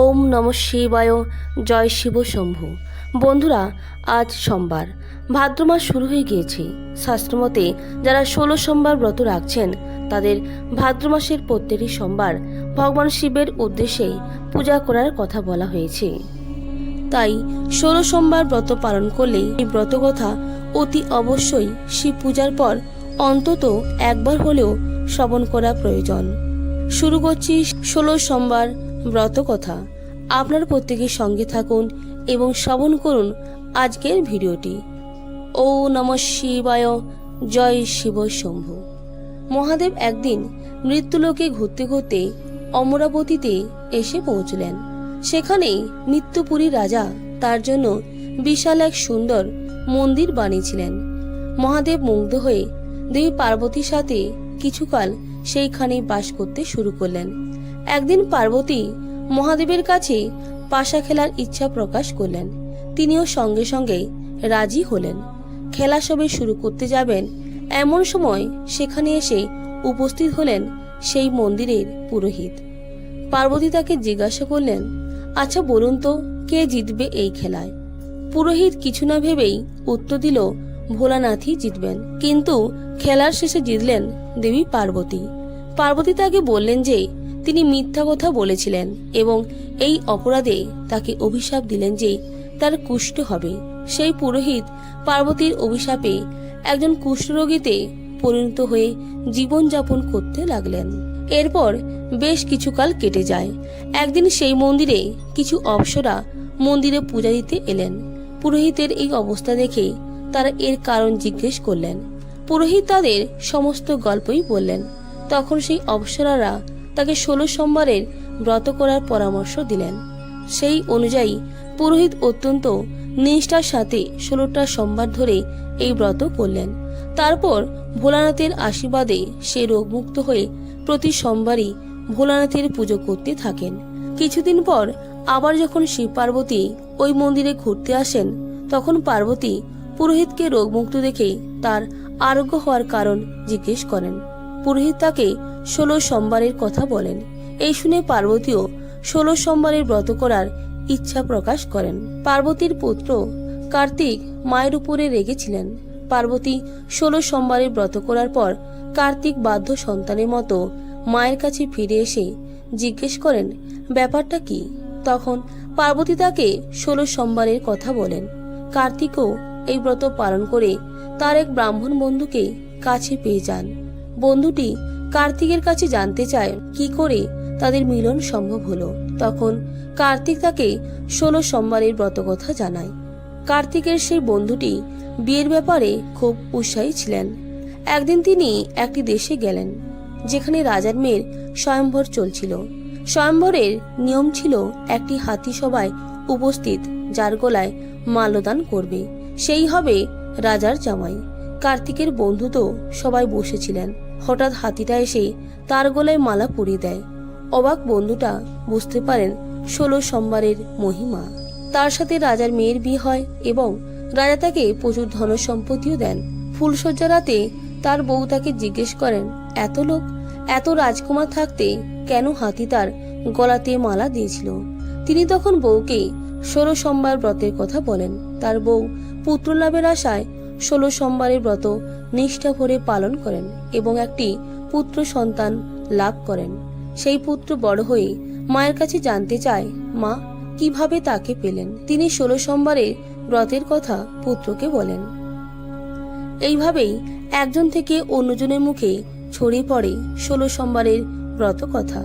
ওম নম শিবায়, জয় শিব শম্ভু। বন্ধুরা, আজ সোমবার। ভাদ্র মাস শুরু হয়ে গিয়েছে। শাস্ত্রমতে যারা ষোলো সোমবার ব্রত রাখছেন, তাদের ভাদ্র মাসের প্রত্যেকটি সোমবার ভগবান শিবের উদ্দেশ্যে পূজা করার কথা বলা হয়েছে। তাই ষোলো সোমবার ব্রত পালন করলে এই ব্রত কথা অতি অবশ্যই শিব পূজার পর অন্তত একবার হলেও শ্রবণ করা প্রয়োজন। শুরু করছি ষোলো সোমবার ব্রত কথা। আপনার প্রত্যেকের সঙ্গে থাকুন এবং শ্রবণ করুন আজকের ভিডিওটি। ও নম শিবায়। জয় শিব শম্ভু। মহাদেব একদিন মৃত্যুলোকে ঘুরতে ঘুরতে অমরাবতীতে এসে পৌঁছলেন। সেখানে মৃত্যুপুরী রাজা তার জন্য বিশাল এক সুন্দর মন্দির বানিয়েছিলেন। মহাদেব মুগ্ধ হয়ে দেবী পার্বতীর সাথে কিছুকাল সেইখানে বাস করতে শুরু করলেন। একদিন পার্বতী মহাদেবের কাছে পাশা খেলার ইচ্ছা প্রকাশ করলেন। তিনিও সঙ্গে সঙ্গে রাজি হলেন। খেলা সবে শুরু করতে যাবেন, এমন সময় সেখানে এসে উপস্থিত হলেন সেই মন্দিরের পুরোহিত। পার্বতী তাকে জিজ্ঞাসা করলেন আচ্ছা বলুন তো, কে জিতবে এই খেলায়? পুরোহিত কিছু না ভেবেই উত্তর দিল, ভোলানাথই জিতবেন। কিন্তু খেলার শেষে জিতলেন দেবী পার্বতী। পার্বতী তাকে বললেন যে তিনি মিথ্যা কথা বলেছিলেন এবং এই অপরাধে তাকে অভিশাপ দিলেন যে তার কুষ্ঠ হবে। সেই পুরোহিত পার্বতীর অভিশাপে একজন কুষ্ঠরোগীতে পরিণত হয়ে জীবনযাপন করতে লাগলেন। এরপর বেশ কিছুকাল কেটে যায়। একদিন সেই মন্দিরে কিছু অপ্সরা মন্দিরে পূজা দিতে এলেন। পুরোহিতের এই অবস্থা দেখে তারা এর কারণ জিজ্ঞেস করলেন। পুরোহিত তাদের সমস্ত গল্পই বললেন। তখন সেই অপ্সরারা তাকে ষোলো সোমবারের ব্রত করার পরামর্শ দিলেন। সেই অনুযায়ী পুরোহিত অত্যন্ত নিষ্ঠার সাথে ষোলোটা সোমবার ধরে এই ব্রত করলেন। তারপর ভোলানাথের আশীর্বাদে সে রোগমুক্ত হয়ে প্রতি সোমবারই ভোলানাথের পুজো করতে থাকেন। কিছুদিন পর আবার যখন শিব পার্বতী ওই মন্দিরে ঘুরতে আসেন, তখন পার্বতী পুরোহিতকে রোগমুক্ত দেখে তার আরোগ্য হওয়ার কারণ জিজ্ঞেস করেন। পুরোহিত তাকে ষোলো সোমবারের কথা বলেন। এই শুনে পার্বতীও ষোলো সোমবারের ব্রত করার ইচ্ছা প্রকাশ করেন। পার্বতীর পুত্র কার্তিক মায়ের উপরে রেগেছিলেন। পার্বতী ষোলো সোমবারের ব্রত করার পর কার্তিক বাধ্য সন্তানের মতো মায়ের কাছে ফিরে এসে জিজ্ঞেস করেন, ব্যাপারটা কি? তখন পার্বতী তাকে ষোলো সোমবারের কথা বলেন। কার্তিকও এই ব্রত পালন করে তার এক ব্রাহ্মণ বন্ধুকে কাছে পেয়ে যান। বন্ধুটি কার্তিকের কাছে জানতে চায় কি করে তাদের মিলন সম্ভব হলো। তখন কার্তিক তাকে ষোলো সোমবারের ব্রত কথা জানায়। কার্তিকের সেই বন্ধুটি বিয়ের ব্যাপারে খুব উৎসাহী ছিলেন। একদিন তিনি একটি দেশে গেলেন, যেখানে রাজার মেয়ের স্বয়ম্বর চলছিল। স্বয়ম্বরের নিয়ম ছিল একটি হাতি সবাই উপস্থিত, যার গলায় মাল্যদান করবে। সেই হবে রাজার জামাই। কার্তিকের বন্ধু তো সবাই বসেছিলেন। হঠাৎ হাতিটা এসে তার গলায় মালা পরিয়ে দেয়। অবাক বন্ধুটা বুঝতে পারেন ষোলো সোমবারের মহিমা। তার সাথে রাজার মেয়ের বিয়ে হয় এবং রাজা তাকে প্রচুর ধন সম্পত্তিও দেন। ফুলসজ্জা রাতে তার বউ তাকে জিজ্ঞেস করেন, এত লোক, এত রাজকুমার থাকতে কেন হাতি তার গলাতে মালা দিয়েছিল? তিনি তখন বউকে ষোলো সোমবার ব্রতের কথা বলেন। তার বউ পুত্র লাভের আশায় ষোলো সোমবারের ব্রত নিষ্ঠা ভরে পালন করেন এবং একটি পুত্র সন্তান লাভ করেন। সেই পুত্র বড় হয়ে মায়ের কাছে জানতে চায়, মা, কীভাবে তাকে পেলেন? তিনি ষোলো সোমবারের ব্রতের কথা পুত্রকে বলেন। এইভাবেই একজন থেকে অন্যজনের মুখে ছড়িয়ে পড়ে ষোলো সোমবারের ব্রত কথা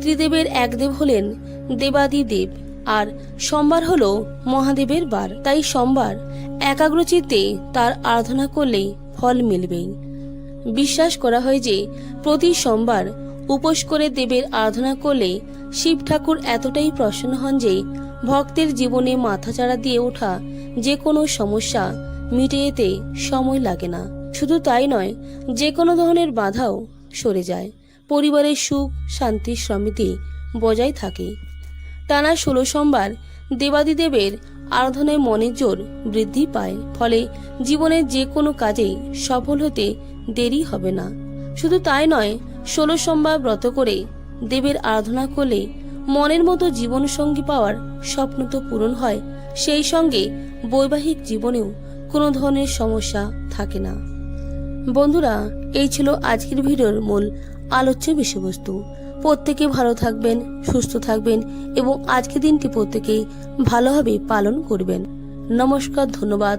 ত্রিদেবের এক দেব হলেন দেবাদি দেব আর সোমবার হলো মহাদেবের বার। তাই সোমবার একাগ্রচিত্তে তার আরাধনা করলেই ফল মিলবেই বিশ্বাস করা হয় যে, প্রতি সোমবার উপোস করে দেবের আরাধনা করলে শিব ঠাকুর এতটাই প্রসন্ন হন যে, ভক্তের জীবনে মাথাচাড়া দিয়ে ওঠা যে কোনো সমস্যা মিটে যেতে সময় লাগে না। শুধু তাই নয় যে কোনো ধরনের বাধাও সরে যায়। পরিবারের সুখ, শান্তি, সমৃদ্ধি বজায় থাকে। টানা ষোলো সোমবার দেবাদিদেবের আরাধনায় মনের জোর বৃদ্ধি পায়, ফলে জীবনের যে কোনো কাজে সফল হতে দেরি হবে না। শুধু তাই নয়, ষোলো সোমবার ব্রত করে দেবের আরাধনা করলে মনের মতো জীবনসঙ্গী পাওয়ার স্বপ্ন তো পূরণ হয়, সেই সঙ্গে বৈবাহিক জীবনেও কোনো ধরনের সমস্যা থাকে না। বন্ধুরা, এই ছিল আজকের ভিডিওর মূল আলোচ্য বিষয়বস্তু। প্রত্যেকে ভালো থাকবেন সুস্থ থাকবেন এবং আজকে দিনটি প্রত্যেকেই ভালোভাবে পালন করবেন। নমস্কার ধন্যবাদ।